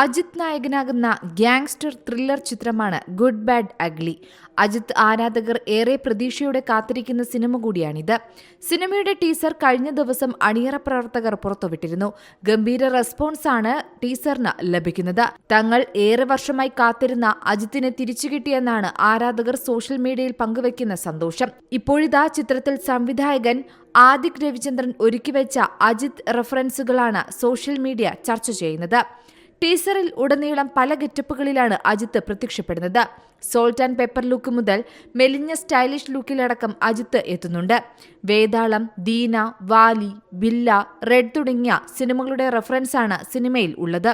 അജിത് നായകനാകുന്ന gangster thriller ചിത്രമാണ് good bad ugly Ajith ആരാധകർ ഏറെ പ്രതീക്ഷയോടെ കാത്തിരിക്കുന്ന സിനിമ കൂടിയാണിത്. സിനിമയുടെ ടീസർ കഴിഞ്ഞ ദിവസം അണിയറ പ്രവർത്തകർ പുറത്തുവിട്ടിരുന്നു. ഗംഭീര റെസ്പോൺസാണ് ടീസറിന് ലഭിക്കുന്നത്. തങ്ങൾ ഏറെ വർഷമായി കാത്തിരുന്ന അജിത്തിനെ തിരിച്ചു കിട്ടിയെന്നാണ് ആരാധകർ സോഷ്യൽ മീഡിയയിൽ പങ്കുവയ്ക്കുന്ന സന്തോഷം. ഇപ്പോഴിതാ ചിത്രത്തിൽ സംവിധായകൻ ആദിക് രവിചന്ദ്രൻ ഒരുക്കിവെച്ച അജിത് റെഫറൻസുകളാണ് സോഷ്യൽ മീഡിയ ചർച്ച ചെയ്യുന്നത്. ടീസറിൽ ഉടനീളം പല ഗെറ്റപ്പുകളിലാണ് അജിത്ത് പ്രത്യക്ഷപ്പെടുന്നത്. സോൾട്ട് ആൻഡ് പെപ്പർ ലുക്ക് മുതൽ മെലിഞ്ഞ സ്റ്റൈലിഷ് ലുക്കിലടക്കം അജിത്ത് എത്തുന്നുണ്ട്. വേതാളം ദീന വാലി ബില്ല റെഡ് തുടങ്ങിയ സിനിമകളുടെ റെഫറൻസാണ് സിനിമയിൽ ഉള്ളത്.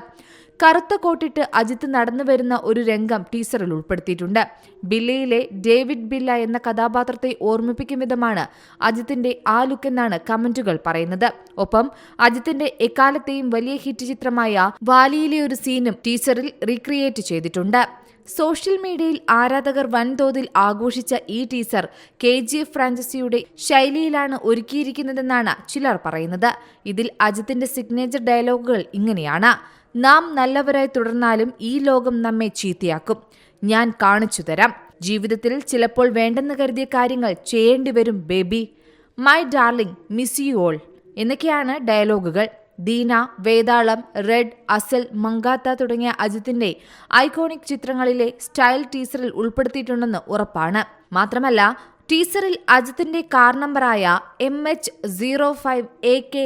കറുത്ത കോട്ടിട്ട് അജിത്ത് നടന്നു വരുന്ന ഒരു രംഗം ടീസറിൽ ഉൾപ്പെടുത്തിയിട്ടുണ്ട്. ബില്ലയിലെ ഡേവിഡ് ബില്ല എന്ന കഥാപാത്രത്തെ ഓർമ്മിപ്പിക്കും വിധമാണ് അജിത്തിന്റെ ആ ലുക്ക് എന്നാണ് കമന്റുകൾ പറയുന്നത്. ഒപ്പം അജിത്തിന്റെ എക്കാലത്തെയും വലിയ ഹിറ്റ് ചിത്രമായ വാലിയിലെ ഒരു സീനും ടീസറിൽ റീക്രിയേറ്റ് ചെയ്തിട്ടുണ്ട്. സോഷ്യൽ മീഡിയയിൽ ആരാധകർ വൻതോതിൽ ആഘോഷിച്ച ഈ ടീസർ കെ ജി എഫ് ഫ്രാഞ്ചൈസിയുടെ ശൈലിയിലാണ് ഒരുക്കിയിരിക്കുന്നതെന്നാണ് ചിലർ പറയുന്നത്. ഇതിൽ അജിത്തിന്റെ സിഗ്നേച്ചർ ഡയലോഗുകൾ ഇങ്ങനെയാണ്. നാം നല്ലവരായി തുടർന്നാലും ഈ ലോകം നമ്മെ ചീത്തയാക്കും. ഞാൻ കാണിച്ചു തരാം. ജീവിതത്തിൽ ചിലപ്പോൾ വേണ്ടെന്ന് കരുതിയ കാര്യങ്ങൾ ചെയ്യേണ്ടി വരും baby. My darling miss you all എന്നൊക്കെയാണ് ഡയലോഗുകൾ ദീന വേതാളം റെഡ് അസൽ മങ്കാത്ത തുടങ്ങിയ അജിത്തിന്റെ ഐക്കോണിക് ചിത്രങ്ങളിലെ സ്റ്റൈൽ ടീസറിൽ ഉൾപ്പെടുത്തിയിട്ടുണ്ടെന്ന് ഉറപ്പാണ്. മാത്രമല്ല ടീസറിൽ അജിത്തിന്റെ കാർ നമ്പറായ M H zero five A K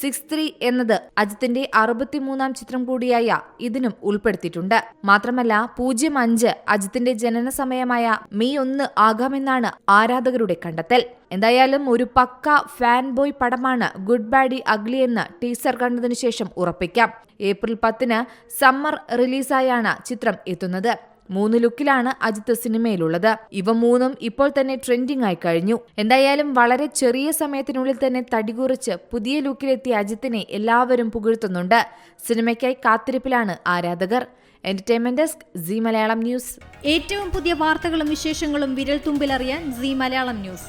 six three എന്നത് അജിത്തിന്റെ അറുപത്തിമൂന്നാം ചിത്രം കൂടിയായ ഇതിനും ഉൾപ്പെടുത്തിയിട്ടുണ്ട്. മാത്രമല്ല പൂജ്യം അഞ്ച് അജിത്തിന്റെ ജനന സമയമായ മെയ് ഒന്ന് ആകാമെന്നാണ് ആരാധകരുടെ കണ്ടെത്തൽ. എന്തായാലും ഒരു പക്ക ഫാൻ ബോയ് പടമാണ് ഗുഡ് ബാഡി അഗ്ലി എന്ന് ടീസർ കണ്ടതിനു ശേഷം ഉറപ്പിക്കാം. ഏപ്രിൽ പത്തിന് സമ്മർ റിലീസായാണ് ചിത്രം എത്തുന്നത്. മൂന്ന് ലുക്കിലാണ് അജിത്ത് സിനിമയിലുള്ളത്. ഇവ മൂന്നും ഇപ്പോൾ തന്നെ ട്രെൻഡിംഗ് ആയി കഴിഞ്ഞു. എന്തായാലും വളരെ ചെറിയ സമയത്തിനുള്ളിൽ തന്നെ തടികുറിച്ച് പുതിയ ലുക്കിലെത്തിയ അജിത്തിനെ എല്ലാവരും പുകഴ്ത്തുന്നുണ്ട്. സിനിമയ്ക്കായി കാത്തിരിപ്പിലാണ് ആരാധകർ. Entertainment desk Zee Malayalam news. ഏറ്റവും പുതിയ വാർത്തകളും വിശേഷങ്ങളും വിരൽ തുമ്പിലറിയാൻ സി മലയാളം ന്യൂസ്.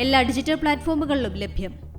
എല്ലാ ഡിജിറ്റൽ പ്ലാറ്റ്ഫോമുകളിലും ലഭ്യം.